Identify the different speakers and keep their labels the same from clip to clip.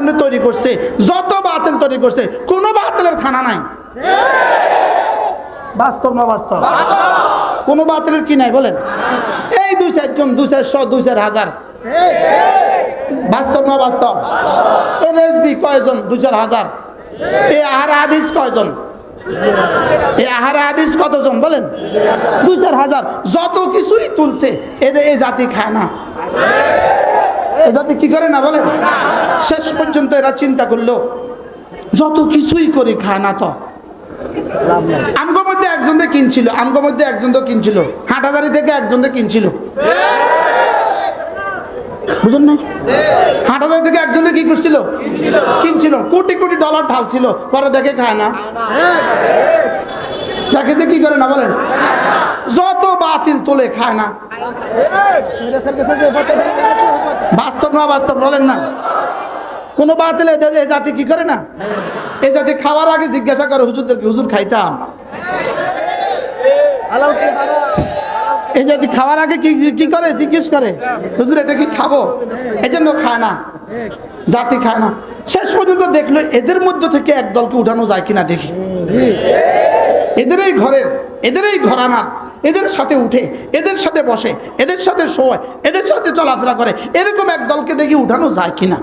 Speaker 1: সামনে তৈরি করছে, যত বাতিল তৈরি করছে, কোনো বাতিলের খানা নাই। বাস্তব না বাস্তব? কোনো বাতিলের কি নাই বলেন? এই দুই চারজন, দুই চারশো, দুই চার হাজার। বাস্তব না বাস্তব? এনএসবি কয়জন? দুই চার হাজার। এ আহার হাদিস কয়জন? এ আহার হাদিস কতজন বলেন? দুই চার হাজার। যত কিছুই তুলছে, এদের এই জাতি খায় না। জাতি কি করে না বলেন শেষ পর্যন্ত এরা চিন্তা করল, যত কিছুই করি খায় না তো। আমগো মধ্যে একজনকে কিনছিল, আমগো মধ্যে একজন তো কিনছিল, হাটাজারি থেকে একজনকে কিনছিল। বুঝুন না হাটাজারি থেকে একজনকে কি করছিল? কিনছিল। কোটি কোটি ডলার ঢালছিল, পরে দেখে খায় না। দেখে যে কি করে না বলেন? যত বাতিল তোলে খায় না। বাস্তব না বাস্তব বলেন না। কোনো বাতিল এই জাতি কি করে না? এই জাতি খাওয়ার আগে জিজ্ঞাসা করে, হুজুরদেরকে হুজুর খাইতাম? এই জাতি খাওয়ার আগে কি কি করে? জিজ্ঞেস করে, হুজুর, এটা কি খাব? এই জন্য খায় না। জাতি খায় না। শেষ পর্যন্ত দেখল এদের মধ্য থেকে এক দলকে উঠানো যায় কিনা দেখি। এদের এই ঘরের এদের এই ঘরানার এদের সাথে উঠে এদের সাথে বসে এদের সাথে শোয় এদের সাথে চলাফেরা করে এরকম এক দলকে দেখি উঠানো যায় কিনা?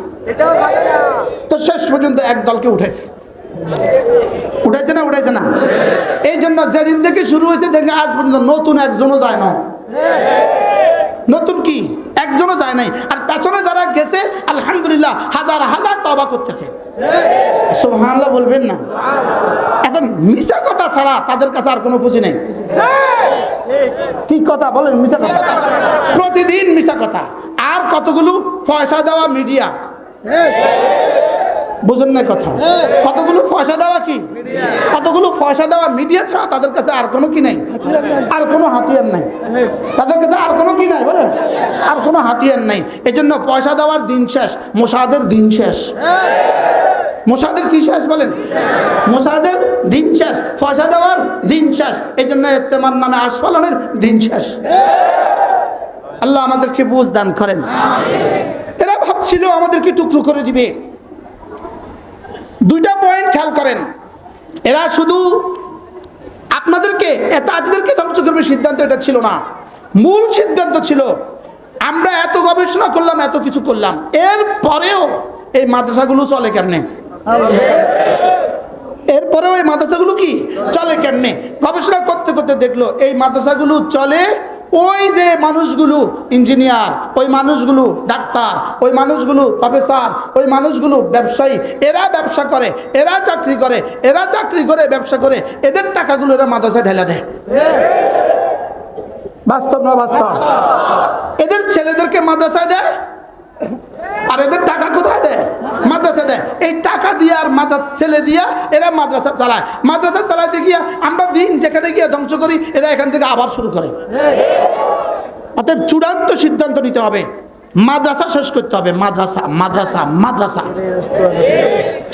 Speaker 1: তো শেষ পর্যন্ত এক দলকে উঠেছে উঠেছে না উঠেছে না? এই জন্য যেদিন থেকে শুরু হয়েছে দেখে আজ পর্যন্ত নতুন একজনও যায় না। নতুন কি? একজনও যায় নাই। আর পেছনে যারা গেছে আলহামদুলিল্লাহ হাজার হাজার তবা করতেছে। সুবহানাল্লাহ বলবেন না? এখন মিশা কথা ছাড়া তাদের কাছে আর কোনো পুঁজি নেই। কি কথা? বলেন মিশা কথা। প্রতিদিন মিশা কথা। আর কতগুলো? পয়সা দেওয়া মিডিয়া। বুঝুন না কথা। কতগুলো পয়সা দেওয়া কি? কতগুলো পয়সা দেওয়া মিডিয়া ছাড়া তাদের কাছে আর কোনো কি নাই? আর কোনো হাতিয়ার নাই। তাদের কাছে আর কোনো কি নাই? বলেন। আর কোনো হাতিয়ার নাই। এই জন্য পয়সা দেওয়ার দিন শেষ, মোসাদের দিন শেষ। মোসাদের কি শেষ বলেন? মোসাদের দিন শেষ, পয়সা দেওয়ার দিন শেষ। এই জন্য ইস্তেমার নামে আশফালনের দিন শেষ। আল্লাহ আমাদেরকে বুঝ দান করেন। এরা ভাবছিল আমাদেরকে টুকরো করে দিবে। দুইটা পয়েন্ট খেয়াল করেন। এরা শুধু আপনাদেরকে তাজদেরকে ধ্বংস করবে সিদ্ধান্ত এটা ছিল না। মূল সিদ্ধান্ত ছিল, আমরা এত গবেষণা করলাম, এত কিছু করলাম। এর পরেও এই মাদ্রাসাগুলো চলে কেমনে? এরপরেও ওই মাদ্রাসাগুলো কি? চলে কেমনে? গবেষণা করতে করতে দেখল এই মাদ্রাসাগুলো চলে ওই যে মানুষগুলো ইঞ্জিনিয়ার ওই মানুষগুলো ডাক্তার ওই মানুষগুলো প্রফেসর ওই মানুষগুলো ব্যবসায়ী এরা ব্যবসা করে এরা চাকরি করে এরা চাকরি করে ব্যবসা করে এদের টাকাগুলো এরা মাদ্রাসায় ঢেলা দেয়। বাস্তব না বাস্তব। এদের ছেলেদেরকে মাদ্রাসায় দেয়? আর এদের টাকা কোথায় দেয়? মাদ্রাসা দেয়। এই টাকা দিয়ে আর মাদ্রাসা ছেলে দিয়া এরা মাদ্রাসা চালায়। মাদ্রাসা চালাইতে গিয়া আমরা দিন যেখানে গিয়ে ধ্বংস করি এরা এখান থেকে আবার শুরু করে। অতএব চূড়ান্ত সিদ্ধান্ত নিতে হবে। মাদ্রাসা শেষ করতে হবে, মাদ্রাসা মাদ্রাসা মাদ্রাসা।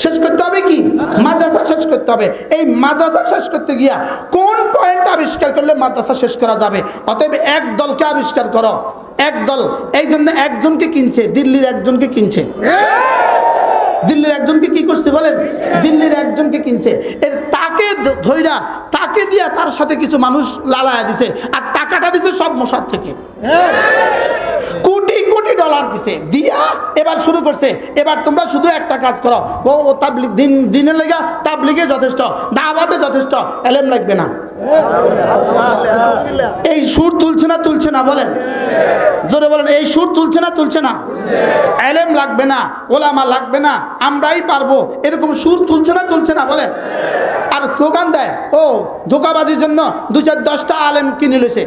Speaker 1: শেষ করতে হবে কি? মাদ্রাসা শেষ করতে হবে। এই মাদ্রাসা শেষ করতে গিয়া কোন পয়েন্ট আবিষ্কার করলে মাদ্রাসা শেষ করা যাবে? অতএব এক দলকে আবিষ্কার করো। এক দল। এই জন্য একজনকে কিনছে, দিল্লির একজনকে কিনছে। দিল্লির একজনকে কি করছে বলেন? দিল্লির একজনকে কিনছে। এর তাকে ধ- ধইরা তাকে দিয়া তার সাথে কিছু মানুষ লালায়া দিছে আর টাকাটা দিছে সব মশার থেকে। কোটি কোটি ডলার দিছে। দিয়া এবার শুরু করছে। এবার তোমরা শুধু একটা কাজ করো। ও তাবলিগ, দিন, দিনের লেগা তাবলিগে যথেষ্ট, দাওয়াতে যথেষ্ট, এলেম লাগবে না। এই সুর তুলছে না তুলছে না বলেন। জোরে বলেন এই সুর তুলছে না তুলছে না? এলেম লাগবে না ওলামা লাগবে না আমরাই পারব। এরকম সুর তুলছে না তুলছে না বলেন। আর স্লোগান দেয় ও ধোকাবাজির জন্য দু চার দশটা আলেম কিনে লইছে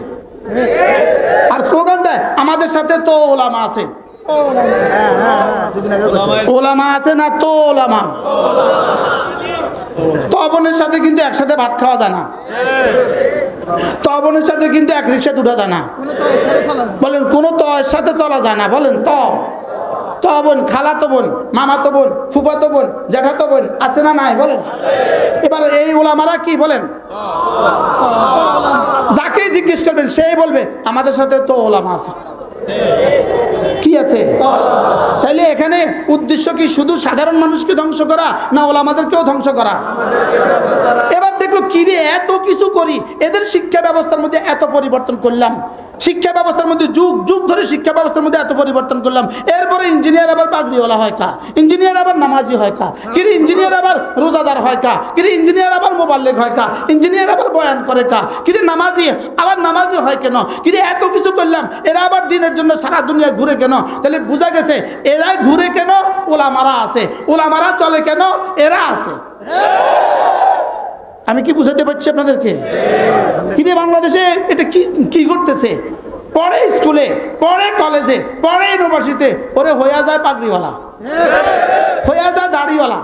Speaker 1: আর স্লোগান দেয় আমাদের সাথে তো ওলামা আছে। ওলামা আছে না তো ওলামা? তবনের সাথে কিন্তু একসাথে ভাত খাওয়া যায় না। তবনের সাথে কিন্তু এক রিক্সাতে উঠা যায় না। বলেন কোনো তো সাথে চলা যায় না। বলেন ত। তবন খালাতো বোন মামাতো বোন ফুফাতো বোন জ্যাঠাতো বোন আছে না নাই? বলেন। এবার এই ওলামারা কি বলেন? যাকে জিজ্ঞেস করবেন সেই বলবে আমাদের সাথে তো ওলামা আছে। কি আছে? তাইলে এখানে উদ্দেশ্য কি শুধু সাধারণ মানুষকে ধ্বংস করা না ওলামাদেরকেও ধ্বংস করা? এবার দেখল কি রে, এত কিছু করি? এদের শিক্ষা ব্যবস্থার মধ্যে এত পরিবর্তন করলাম। শিক্ষা ব্যবস্থার মধ্যে যুগ যুগ ধরে শিক্ষা ব্যবস্থার মধ্যে এত পরিবর্তন করলাম। এরপরে ইঞ্জিনিয়ার আবার পাগড়িওয়ালা হয় কা? ইঞ্জিনিয়ার আবার নামাজি হয় কা? কিরে ইঞ্জিনিয়ার আবার রোজাদার হয় কা? কিরে ইঞ্জিনিয়ার আবার মোবাল্লেগ হয় কা? ইঞ্জিনিয়ার আবার বয়ান করে কা? কিরে নামাজি, আবার নামাজি হয় কেন? কিরে এত কিছু করলাম, এরা আবার দিনের জন্য সারা দুনিয়া ঘুরে কেন? তাহলে বোঝা গেছে, এরা ঘুরে কেন? ওলামারা আছে। ওলামারা চলে কেন? এরা আছে। আমি কি বুঝাতে পারছি আপনাদেরকে? কিন্তু বাংলাদেশে এটা কি কি করতেছে পড়ে স্কুলে পড়ে কলেজে পড়ে ইউনিভার্সিটিতে, ওরে হইয়া যায় পাগড়িওয়ালা। হইয়া যায় দাড়িওয়ালা।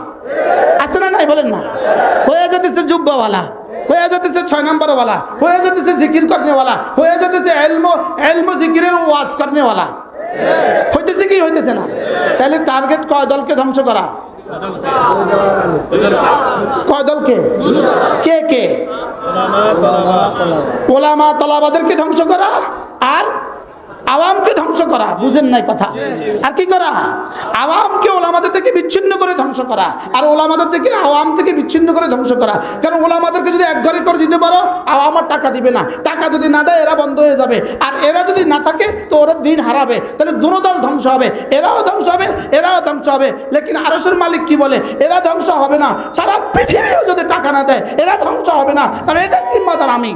Speaker 1: আছে না নাই বলেন না? হয়ে যেতেছে জুব্বাওয়ালা। হয়ে যেতেছে ছয় নম্বরওয়ালা। হয়ে যেতেছে জিকির করনেওয়ালা। হয়ে যেতেছে এলমো এলমো জিকিরের ওয়াজ করনেওয়ালা। হইতেছে কি, হইতেছে না। তাহলে টার্গেট কয় দলকে ধ্বংস করা? কে কে? ওলামা তলাবাদেরকে ধ্বংস করা আর আওয়ামকে ধ্বংস করা, বুঝেন নাই কথা? আর কি করা? আওয়ামকে ওলামাদের থেকে বিচ্ছিন্ন করে ধ্বংস করা, আর ওলামাদের থেকে আওয়াম থেকে বিচ্ছিন্ন করে ধ্বংস করা। কারণ ওলামাদেরকে যদি এক ঘরে করে দিতে পারো, আর আমার টাকা দিবে না। টাকা যদি না দেয়, এরা বন্ধ হয়ে যাবে। আর এরা যদি না থাকে, তো ওরা দিন হারাবে। তাহলে দুনো দল ধ্বংস হবে। এরাও ধ্বংস হবে, এরাও ধ্বংস হবে। লেকিন আরসের মালিক কি বলে? এরা ধ্বংস হবে না। সারা পৃথিবীও যদি টাকা না দেয়, এরা ধ্বংস হবে না। তাহলে এদের জিম্মাদার আমি।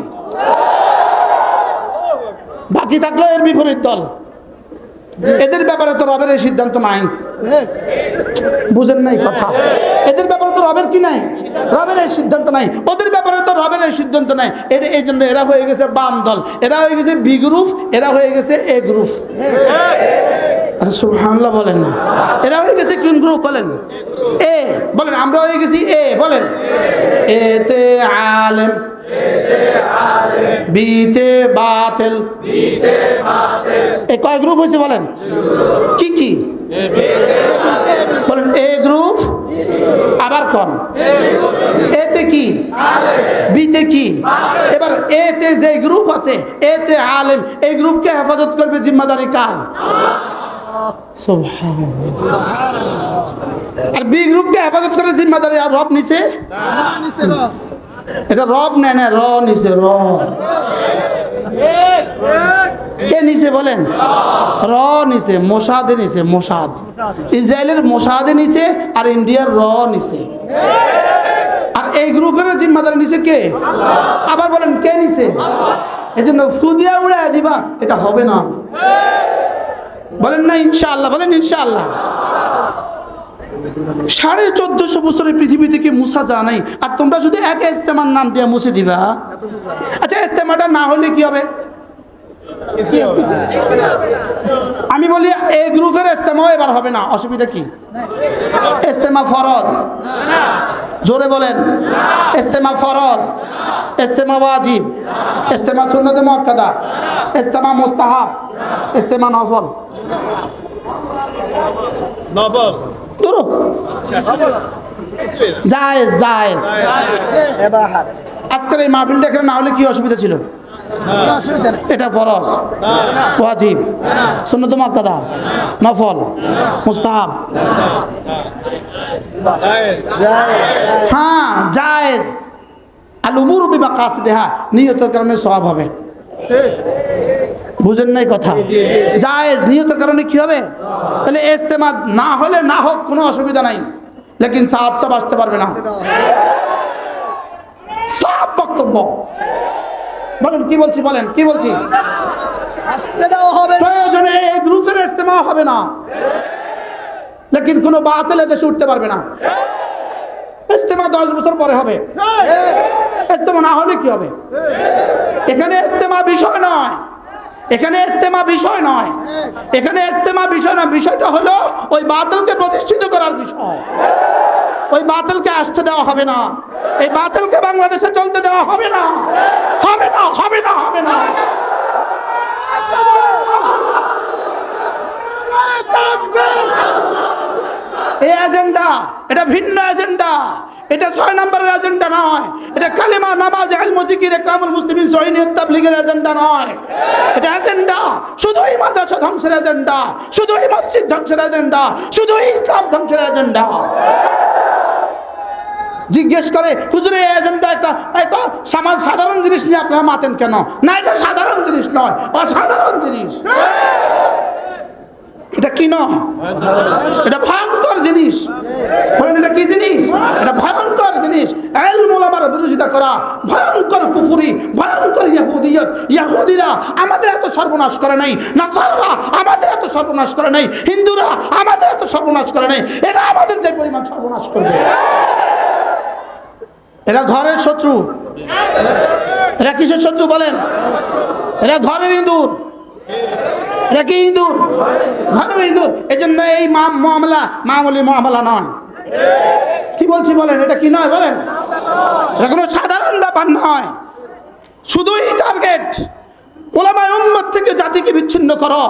Speaker 1: বাকি থাকল এর বিপরীত দল। এদের ব্যাপারে তো রবের এই সিদ্ধান্ত নাই। বুঝেন নাই কথা। এদের ব্যাপারে তো রবের কি নাই? রবের এই সিদ্ধান্ত নাই। ওদের ব্যাপারে তো রবের এই সিদ্ধান্ত নাই। এর এই জন্য এরা হয়ে গেছে বাম দল। এরা হয়ে গেছে বি গ্রুপ, এরা হয়ে গেছে এ গ্রুপ। বলেন না। এরা হয়ে গেছে কোন গ্রুপ বলেন? এ, বলেন, আমরা হয়ে গেছি এ, বলেন। এতে আলেম বিতে বাতিল। এ কয় গ্রুপ হয়েছে বলেন? কি কি? বলেন এ গ্রুপ আবার কন? এতে কি? বিতে কি? এবার এতে যে গ্রুপ আছে এতে আলেম এই গ্রুপকে হেফাজত করবে জিম্মাদারি কার। আর বি গ্রুপকে হেফাজত করে জিম্মাদারি আর রব নিছে? এটা রব নেয় না, র নিচে র। কে নিচে বলেন? র নিচে মোসাদে নিচে মোসাদ। ইসরায়েলের মোসাদে নিচে আর ইন্ডিয়ার র নিচে আর এই গ্রুপের জিম্মাদার নিচে কে? আবার বলেন, কে নিচে এই জন্য ফুদিয়া উড়ে দিবা, এটা হবে না। বলেন না ইনশাআল্লাহ, বলেন ইনশাআল্লাহ। সাড়ে চোদ্দশো বছরের পৃথিবী থেকে মুসা যা নাই, আর তোমরা শুধু এক ইস্তেমার নাম দিয়ে মুছে দিবা আচ্ছা ইস্তেমাটা না হলে কি হবে? আমি বলি এই গ্রুপের ইস্তেমাও এবার হবে না, অসুবিধা কি? ইস্তেমা ফরজ। জোরে বলেন ইস্তেমা ফরজ ইস্তেমা ওয়াজিব ইস্তেমা সুন্নতে মুআক্কাদা ইস্তেমা মুস্তাহাব ইস্তেমা নফল।
Speaker 2: নবর
Speaker 1: দূর জায়েজ জায়েজ। আজকের এই মাহফিলটা এখানে না হলে কি অসুবিধা ছিল? এটা ফরজ। ওয়াজিব। সুন্নত মাক্কাদা নফল। মুস্তাহাব। হ্যাঁ জায়েজ। আল উমুর বিমা কাসিদেহা নিয়তের কারণে সওয়াব হবে। বুঝেন নাই কথা। জায়েজ নিয়তের কারণে কি হবে? তাহলে ইস্তেমা না হলে না হোক কোনো অসুবিধা নাই। লেকিন সাহাব চাপ আসতে পারবে না। সব বক্তব্য। বলেন কি বলছি বলেন কি বলছি?
Speaker 3: আসতে দেওয়া হবে।
Speaker 1: প্রয়োজনে এই গ্রুপের ইস্তেমা হবে না। লেকিন কোনো বাতিল দেশে উঠতে পারবে না। ইস্তেমা দশ বছর পরে হবে। ইস্তেমা না হলে কি হবে? এখানে ইস্তেমা বিষয় নয়। এখানে ইস্তেমা বিষয় নয়। এখানে ইস্তেমা বিষয় না বিষয়টা হলো ওই বাতিলকে প্রতিষ্ঠিত করার বিষয়। ওই বাতলকে আসতে দেওয়া হবে না। এই বাতলকে বাংলাদেশে চলতে দেওয়া হবে না। হবে না হবে না হবে না। এই এজেন্ডা এটা ভিন্ন এজেন্ডা এটা ছয় নম্বরের এজেন্ডা নয়, এটা কালিমা, নামাজ আল মজিকির একরামুল মুসলিমিন সহিনিয়ত তাবলীগের এজেন্ডা নয়। এটা এজেন্ডা শুধুই মাদ্রাসা ধ্বংসের এজেন্ডা শুধুই মসজিদ ধ্বংসের এজেন্ডা শুধুই ইসলাম ধ্বংসের এজেন্ডা জিজ্ঞেস করে, হুজুরে এজেন্ডা একটা একটা সমাজ সাধারণ জিনিস নিয়ে আপনারা মাতেন কেন? না, এটা সাধারণ জিনিস নয়, অসাধারণ জিনিস। এটা কি নয় এটা ভয়ঙ্কর জিনিস। বলেন এটা কি জিনিস? এটা ভয়ঙ্কর জিনিস। মোলামার বিরোধিতা করা ভয়ঙ্কর কুফুরি, ভয়ঙ্কর ইয়াহুদিয়ত। ইয়াহুদিরা আমাদের এত সর্বনাশ করে নাই। নাসাররা আমাদের এত সর্বনাশ করে নাই। হিন্দুরা আমাদের এত সর্বনাশ করে নাই। এরা আমাদের যে পরিমাণ সর্বনাশ করবে। এরা ঘরের শত্রু। এরা কিসের শত্রু বলেন? এরা ঘরের ইঁদুর। কি ইঁদুর? ঘরের ইঁদুর। এই জন্য এই মামলা মামুলি মামলা নয়। কি বলছি বলেন? এটা কি নয় বলেন? এটা কোনো সাধারণ ব্যাপার নয়। শুধুই টার্গেট ওলামায় উম্মত থেকে জাতিকে বিচ্ছিন্ন করো।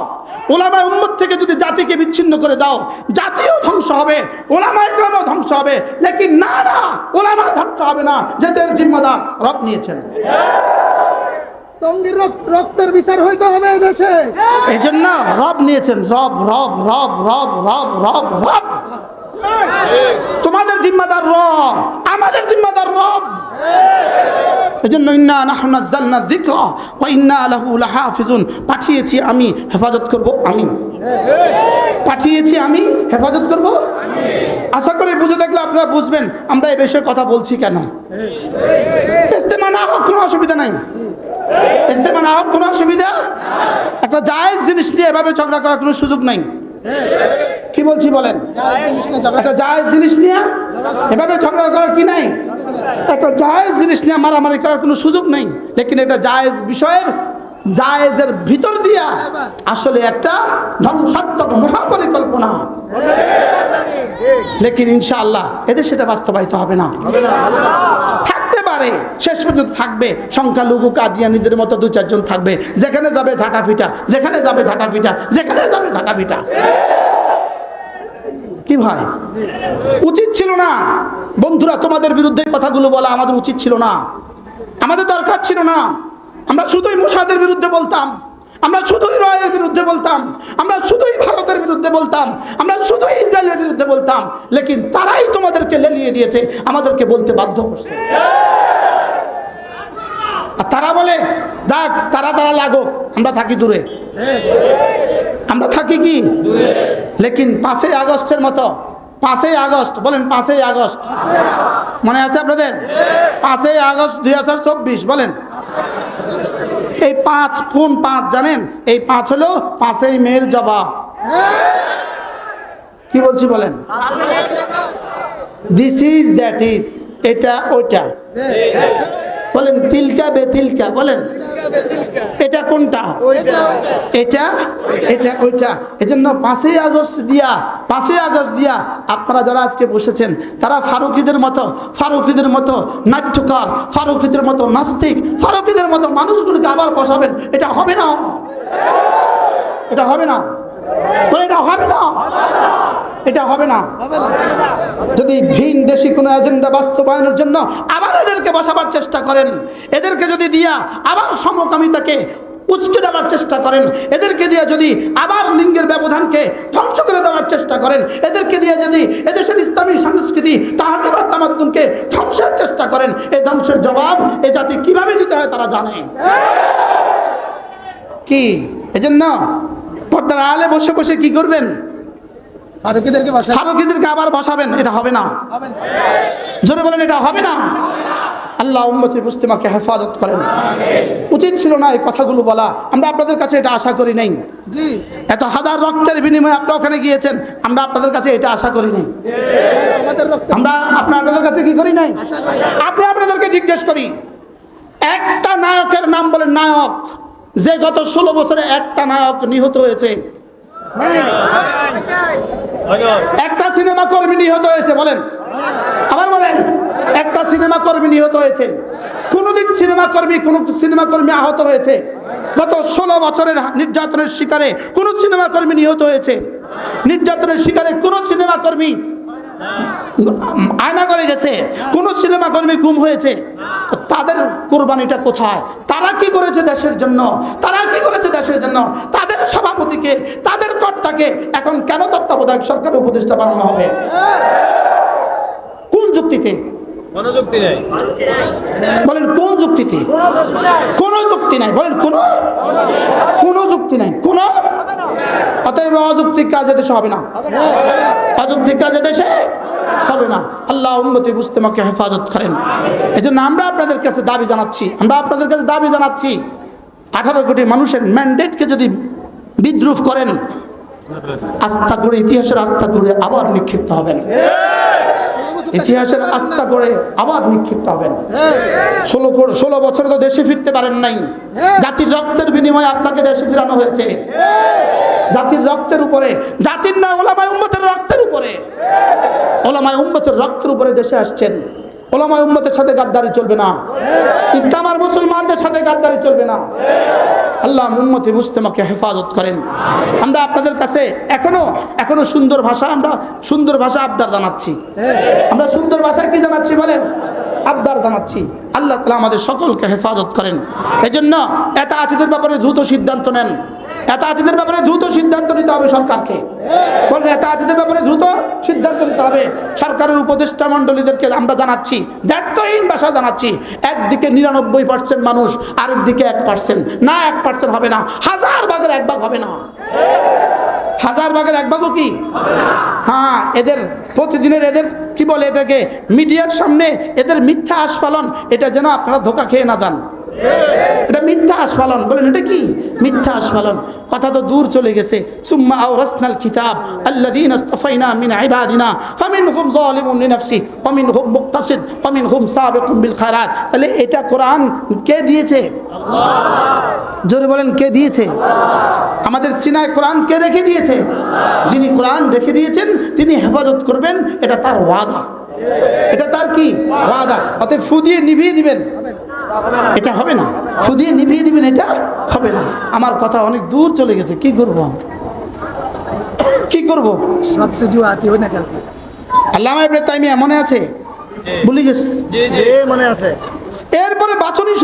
Speaker 1: ওলামায় উম্মত থেকে যদি জাতিকে বিচ্ছিন্ন করে দাও, জাতিও ধ্বংস হবে, ওলামায় গ্রামও ধ্বংস হবে। লেকিন না না, ওলামা ধ্বংস হবে না। যেদের জিম্মাদার রব নিয়েছেন।
Speaker 3: রক্তের বিচার হইতে হবে দেশে।
Speaker 1: এই জন্য রব নিয়েছেন, রব রব রব রব রব রব রব। তোমাদের জিম্মাদার রব, আমাদের জিম্মাদার রব। এই জন্য ইন্না নাহনু নাযালনা যিকরা ওয়া ইন্না লাহু লাহাফিজুন। পাঠিয়েছি আমি, হেফাজত করব আমি। পাঠিয়েছি আমি, হেফাজত করব আশা করি বুঝে দেখলে আপনারা বুঝবেন, আমরা এই বিষয়ে কথা বলছি কেন। ইস্তেমা না হোক, কোনো অসুবিধা নাই। ইস্তেমা না হোক কোনো অসুবিধা? একটা জায়েজ জিনিস নিয়ে এভাবে ঝগড়া করার কোনো সুযোগ নাই। কি বলছি বলেন? একটা জায়েজ জিনিস নিয়ে এভাবে ঝগড়া করার কি নাই? একটা জায়েজ জিনিস নিয়ে মারামারি করার কোনো সুযোগ নেই। লেকিন এটা জায়েজ বিষয়ের জায়েজের ভিতর দিয়া আসলে একটা ধ্বংসাত্মক মহাপরিকল্পনা। লেকিন ইনশাআল্লাহ এদের সেটা বাস্তবায়িত হবে না। পারে, শেষ পর্যন্ত থাকবে। সংখ্যালঘু কাদিয়ানিদের মতো দু চারজন থাকবে। যেখানে যাবে ঝাঁটা ফিটা, যেখানে যাবে ঝাঁটা ফিটা, যেখানে যাবে ঝাঁটা ফিটা। কি ভাই? উচিত ছিল না। বন্ধুরা, তোমাদের বিরুদ্ধে কথাগুলো বলা আমাদের উচিত ছিল না। আমাদের দরকার ছিল না। আমরা শুধুই মুসাদের বিরুদ্ধে বলতাম। আমরা শুধুই রয়ের বিরুদ্ধে বলতাম, আমরা শুধুই ভারতের বিরুদ্ধে বলতাম, আমরা শুধুই ইসরায়েলের বিরুদ্ধে বলতাম, লেকিন তারাই তোমাদেরকে লেলিয়ে দিয়েছে, আমাদেরকে বলতে বাধ্য করছে। আর তারা বলে, দেখ, তারা তারা লাগুক, আমরা থাকি দূরে। আমরা থাকি কি? লেকিন পাঁচই আগস্টের মতো, পাঁচই আগস্ট, বলেন পাঁচই আগস্ট। মনে আছে আপনাদের? পাঁচই আগস্ট দুই হাজার চব্বিশ, বলেন। এই পাঁচ কোন পাঁচ জানেন? এই পাঁচ হলো পাঁচই মেয়ের জবাব। কি বলছি বলেন? দিস ইজ দ্যাট ইজ এটা ওইটা। বলেন, তিলকা বে তিলকা, বলেন। এটা কোনটা? এটা? এটা ওইটা এজন্য পাঁচই আগস্ট দিয়া, পাঁচই আগস্ট দিয়া আপনারা যারা আজকে বসেছেন, তারা ফারুকিদের মতো ফারুকিদের মতো নাট্যকার, ফারুকিদের মতো নাস্তিক, ফারুকিদের মতো মানুষগুলোকে আবার বসাবেন, এটা হবে না। এটা হবে না। এটা হবে না। এটা হবে না। যদি ভিন দেশি কোনো এজেন্ডা বাস্তবায়নের জন্য আবার এদেরকে বসাবার চেষ্টা করেন, এদেরকে যদি দিয়া আবার সমকামিতাকে উচকে দেওয়ার চেষ্টা করেন, এদেরকে দিয়ে যদি আবার লিঙ্গের ব্যবধানকে ধ্বংস করে দেওয়ার চেষ্টা করেন, এদেরকে দিয়ে যদি এদেশের ইসলামী সংস্কৃতি তাহাজিবার তামাদ্দুনকে ধ্বংসের চেষ্টা করেন এই ধ্বংসের জবাব এ জাতি কীভাবে দিতে হয় তারা জানে। কি? এজন্য পর্দার আলে বসে বসে কি করবেন?
Speaker 3: ফারুকিদেরকে
Speaker 1: আবার বসাবেন এটা হবে না। জোরে বলেন এটা হবে না। আল্লাহ উম্মতি মুস্তিমাকে হেফাজত করেন। উচিত ছিল না এই কথাগুলো বলা। আমরা আপনাদের কাছে এটা আশা করি নাই।
Speaker 3: জি।
Speaker 1: এত হাজার রক্তের বিনিময়ে আপনারা ওখানে গিয়েছেন আমরা আপনাদের কাছে এটা আশা করি নাই। আমরা আপনার আপনাদের কাছে কি করি নাই? আপনি আপনাদেরকে জিজ্ঞেস করি একটা নায়কের নাম বলেন নায়ক। যে গত ষোলো বছরে একটা নায়ক নিহত হয়েছে একটা সিনেমা কর্মী নিহত হয়েছে, বলেন। আবার বলেন, একটা সিনেমা কর্মী নিহত হয়েছে। কোনোদিন সিনেমা কর্মী, কোন সিনেমা কর্মী আহত হয়েছে। গত ষোলো বছরের নির্যাতনের শিকারে কোন সিনেমা কর্মী নিহত হয়েছে। নির্যাতনের শিকারে কোনো সিনেমা কর্মী আয়না করে গেছে। কোন সিনেমা কর্মী গুম হয়েছে। তাদের কোরবানিটা কোথায়? তারা কি করেছে দেশের জন্য? তারা কি করেছে দেশের জন্য? সভাপতিকে তাদের কর্তাকে এখন কেন তত্ত্বাবধায়ক সরকারের উপদেষ্টা বানানো হবে? কোন যুক্তিতে? বলেন কোন যুক্তিতে? কোনো যুক্তি নাই। বলেন কোনো? কোনো যুক্তি নাই। কোনো? অতএব অযৌক্তিক কাজ দেশে হবে না। অযৌক্তিক কাজ দেশে হবে না। আল্লাহ উন্নতি বুঝতে আমাকে হেফাজত করেন। এই জন্য আমরা আপনাদের কাছে দাবি জানাচ্ছি। আমরা আপনাদের কাছে দাবি জানাচ্ছি। আঠারো কোটি মানুষের ম্যান্ডেটকে যদি বিদ্রুপ করেন। আস্থা করে ইতিহাসের আস্থা করে আবার নিক্ষিপ্ত হবেন। ইতিহাসের আস্থা করে আবার নিক্ষিপ্ত হবেন। ষোলো ষোলো বছর তো দেশে ফিরতে পারেন নাই। জাতির রক্তের বিনিময়ে আপনাকে দেশে ফিরানো হয়েছে। জাতির রক্তের উপরে জাতির না, ওলামায় উম্মতের রক্তের উপরে। ওলামায় উম্মতের রক্তের উপরে দেশে আসছেন। ওলামায় উম্মতের সাথে গাদ্দারি চলবে না। ইসলাম আর মুসলমানদের সাথে গাদ্দারি চলবে না। আল্লাহ উম্মতি মুস্তেমাকে হেফাজত করেন। আমরা আপনাদের কাছে এখনও এখনও সুন্দর ভাষা, আমরা সুন্দর ভাষা আবদার জানাচ্ছি। আমরা সুন্দর ভাষায় কি জানাচ্ছি বলেন? আবদার জানাচ্ছি। আল্লাহ তালা আমাদের সকলকে হেফাজত করেন। এই জন্য এত আচিদের ব্যাপারে দ্রুত সিদ্ধান্ত নেন। এত আচিদের ব্যাপারে দ্রুত সিদ্ধান্ত নিতে হবে সরকারকে। বলবে এত আচিদের ব্যাপারে দ্রুত সিদ্ধান্ত নিতে হবে। সরকারের উপদেষ্টা মণ্ডলীদেরকে আমরা জানাচ্ছি, দায়িত্বহীন ভাষা জানাচ্ছি, একদিকে নিরানব্বই পার্সেন্ট মানুষ, আরেকদিকে এক পার্সেন্ট না, এক পার্সেন্ট হবে না, হাজার ভাগের এক ভাগ হবে না। হাজার ভাগের এক ভাগও কি? হ্যাঁ এদের প্রতিদিনের এদের কি বলে এটাকে? মিডিয়ার সামনে এদের মিথ্যা আস্পালন এটা যেন আপনারা ধোকা খেয়ে না যান। এটা মিথ্যা আস্ফালন। বলেন এটা কি? মিথ্যা আস্ফালন। কথা তো দূর চলে গেছে। সুম্মা আও রাসনাল কিতাব আল্লাযীনা ইসতাফাইনা মিন ইবাদিনা ফামিনহুম যালিমুন লিনাফসি ওয়া মিনহুম মুক্তাসিদ ওয়া মিনহুম সাবিকুম বিল খায়রাত। তাহলে এটা কোরআন কে দিয়েছে? জোরে বলেন কে দিয়েছে? আমাদের সিনায় কোরআন কে রেখে দিয়েছে? যিনি কোরআন রেখে দিয়েছেন তিনি হেফাজত করবেন এটা তার ওয়াদা। এটা তার কি? ওয়াদা। অতএব ফু দিয়ে নিভিয়ে দিবেন। এটা হবে না। খুদিয়ে নিভিয়ে দিবেন এটা হবে না। আমার কথা অনেক দূর চলে গেছে কি করব? কি করব? আল্লাহ আমি মনে আছে? বলি গেছে।
Speaker 3: মনে আছে।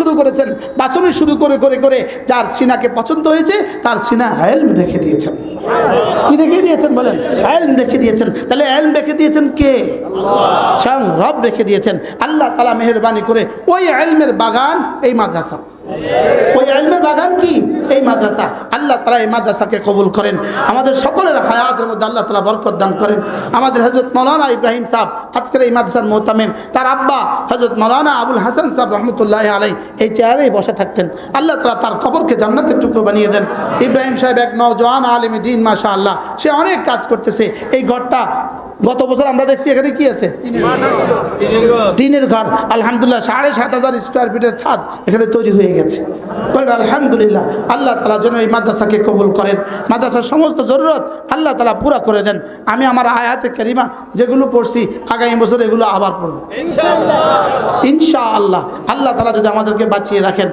Speaker 1: শুরু করেছেন বাছনি শুরু করে করে করে যার সিনাকে পছন্দ হয়েছে, তার সিনা আয়েলম রেখে দিয়েছেন। কি রেখে দিয়েছেন বলেন? এলম রেখে দিয়েছেন। তাহলে এলম রেখে দিয়েছেন কে? স্বয়ং রব রেখে দিয়েছেন। আল্লাহ তালা মেহরবানি করে ওই আয়েলমের বাগান এই মাদ্রাসা। ওই এলমের বাগান কি? এই মাদ্রাসা। আল্লাহ তালা এই মাদ্রাসাকে কবুল করেন। আমাদের সকলের হায়াতের মধ্যে আল্লাহ তালা বরকত দান করেন। আমাদের হজরত মৌলানা ইব্রাহিম সাহ আজকের এই মাদ্রাসার মোহতামিম তার আব্বা হজরত মৌলানা আবুল হাসান সাহ রহমতুল্লাহ আলাই এই চেয়ারেই বসে থাকতেন। আল্লাহ তালা তার কবরকে জান্নাতের টুকরো বানিয়ে দেন। ইব্রাহিম সাহেব এক নওজোয়ান আলিম দিন মাশা আল্লাহ সে অনেক কাজ করতেছে। এই ঘরটা গত বছর আমরা দেখছি এখানে কি আছে?
Speaker 2: তিনের ঘর
Speaker 1: টিনের ঘর। আলহামদুলিল্লাহ সাড়ে সাত হাজার স্কোয়ার ফিটের ছাদ এখানে তৈরি হয়ে গেছে। বলেন আলহামদুলিল্লাহ আল্লাহ তালা যেন এই মাদ্রাসাকে কবুল করেন। মাদ্রাসার সমস্ত জরুরত আল্লাহ তালা পুরা করে দেন। আমি আমার আয়াতে কারিমা যেগুলো পড়ছি আগামী বছর এগুলো আবার পড়ব।
Speaker 2: ইনশাআল্লাহ।
Speaker 1: ইনশা আল্লাহ আল্লাহ তালা যদি আমাদেরকে বাঁচিয়ে রাখেন।